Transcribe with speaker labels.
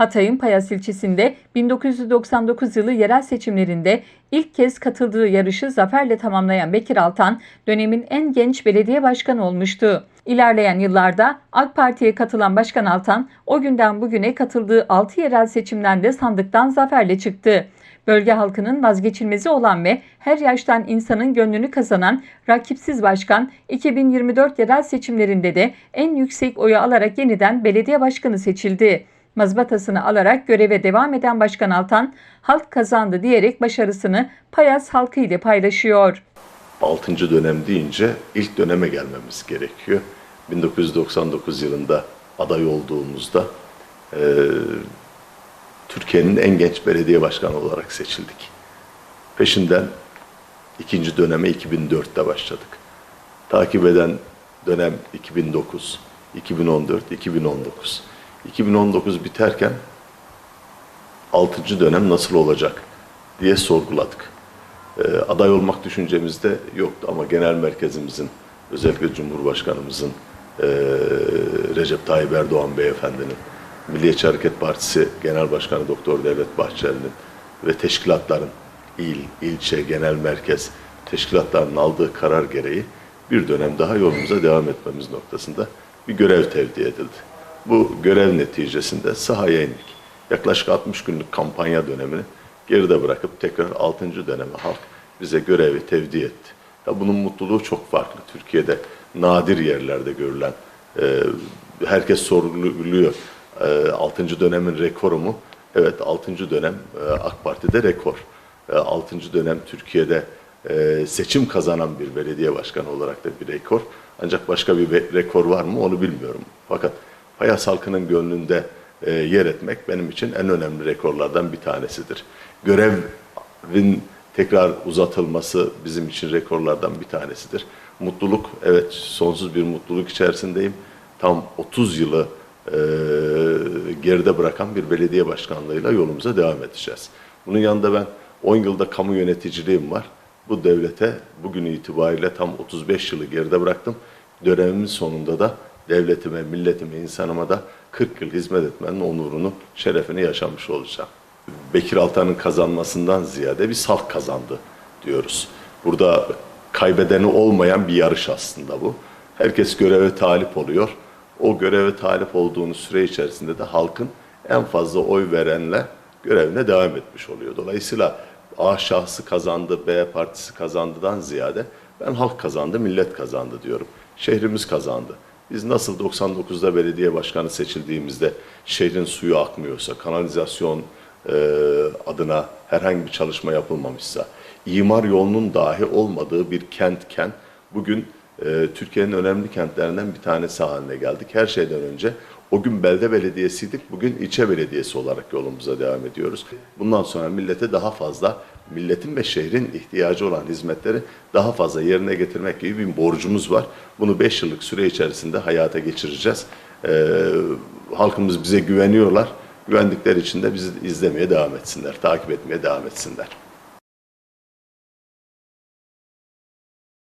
Speaker 1: Hatay'ın Payas ilçesinde 1999 yılı yerel seçimlerinde ilk kez katıldığı yarışı zaferle tamamlayan Bekir Altan, dönemin en genç belediye başkanı olmuştu. İlerleyen yıllarda AK Parti'ye katılan Başkan Altan, o günden bugüne katıldığı 6 yerel seçimden de sandıktan zaferle çıktı. Bölge halkının vazgeçilmezi olan ve her yaştan insanın gönlünü kazanan rakipsiz başkan 2024 yerel seçimlerinde de en yüksek oyu alarak yeniden belediye başkanı seçildi. Mazbatasını alarak göreve devam eden Başkan Altan, halk kazandı diyerek başarısını Payas halkı ile paylaşıyor.
Speaker 2: 6. dönem deyince ilk döneme gelmemiz gerekiyor. 1999 yılında aday olduğumuzda e, Türkiye'nin en genç belediye başkanı olarak seçildik. Peşinden ikinci döneme 2004'te başladık. Takip eden dönem 2009, 2014, 2019. 2019 biterken 6. dönem nasıl olacak diye sorguladık. Ee, aday olmak düşüncemiz de yoktu ama genel merkezimizin özellikle Cumhurbaşkanımızın e, Recep Tayyip Erdoğan beyefendinin Milliyetçi Hareket Partisi Genel Başkanı Doktor Devlet Bahçeli'nin ve teşkilatların il, ilçe, genel merkez teşkilatlarının aldığı karar gereği bir dönem daha yolumuza devam etmemiz noktasında bir görev tevdi edildi. Bu görev neticesinde sahaya indik. Yaklaşık 60 günlük kampanya dönemini geride bırakıp tekrar 6. döneme halk bize görevi tevdi etti. Ya bunun mutluluğu çok farklı. Türkiye'de nadir yerlerde görülen, e, herkes sorguluyor. E, 6. dönemin rekoru mu? Evet 6. dönem e, AK Parti'de rekor. E, 6. dönem Türkiye'de e, seçim kazanan bir belediye başkanı olarak da bir rekor. Ancak başka bir rekor var mı onu bilmiyorum. Fakat Payas halkının gönlünde e, yer etmek benim için en önemli rekorlardan bir tanesidir. Görevin tekrar uzatılması bizim için rekorlardan bir tanesidir. Mutluluk, evet sonsuz bir mutluluk içerisindeyim. Tam 30 yılı e, geride bırakan bir belediye başkanlığıyla yolumuza devam edeceğiz. Bunun yanında ben 10 yılda kamu yöneticiliğim var. Bu devlete bugün itibariyle tam 35 yılı geride bıraktım. Dönemimin sonunda da devletime, milletime, insanıma da 40 yıl hizmet etmenin onurunu, şerefini yaşamış olacağım. Bekir Altan'ın kazanmasından ziyade bir halk kazandı diyoruz. Burada kaybedeni olmayan bir yarış aslında bu. Herkes göreve talip oluyor. O göreve talip olduğunu süre içerisinde de halkın en fazla oy verenle görevine devam etmiş oluyor. Dolayısıyla A şahsı kazandı, B partisi kazandıdan ziyade ben halk kazandı, millet kazandı diyorum. Şehrimiz kazandı. Biz nasıl 99'da belediye başkanı seçildiğimizde şehrin suyu akmıyorsa, kanalizasyon e, adına herhangi bir çalışma yapılmamışsa, imar yolunun dahi olmadığı bir kentken bugün e, Türkiye'nin önemli kentlerinden bir tanesi haline geldik. Her şeyden önce o gün belde belediyesiydik, bugün ilçe belediyesi olarak yolumuza devam ediyoruz. Bundan sonra millete daha fazla, milletin ve şehrin ihtiyacı olan hizmetleri daha fazla yerine getirmek gibi bir borcumuz var. Bunu 5 yıllık süre içerisinde hayata geçireceğiz. Ee, halkımız bize güveniyorlar. Güvendikleri için de bizi izlemeye devam etsinler, takip etmeye devam etsinler.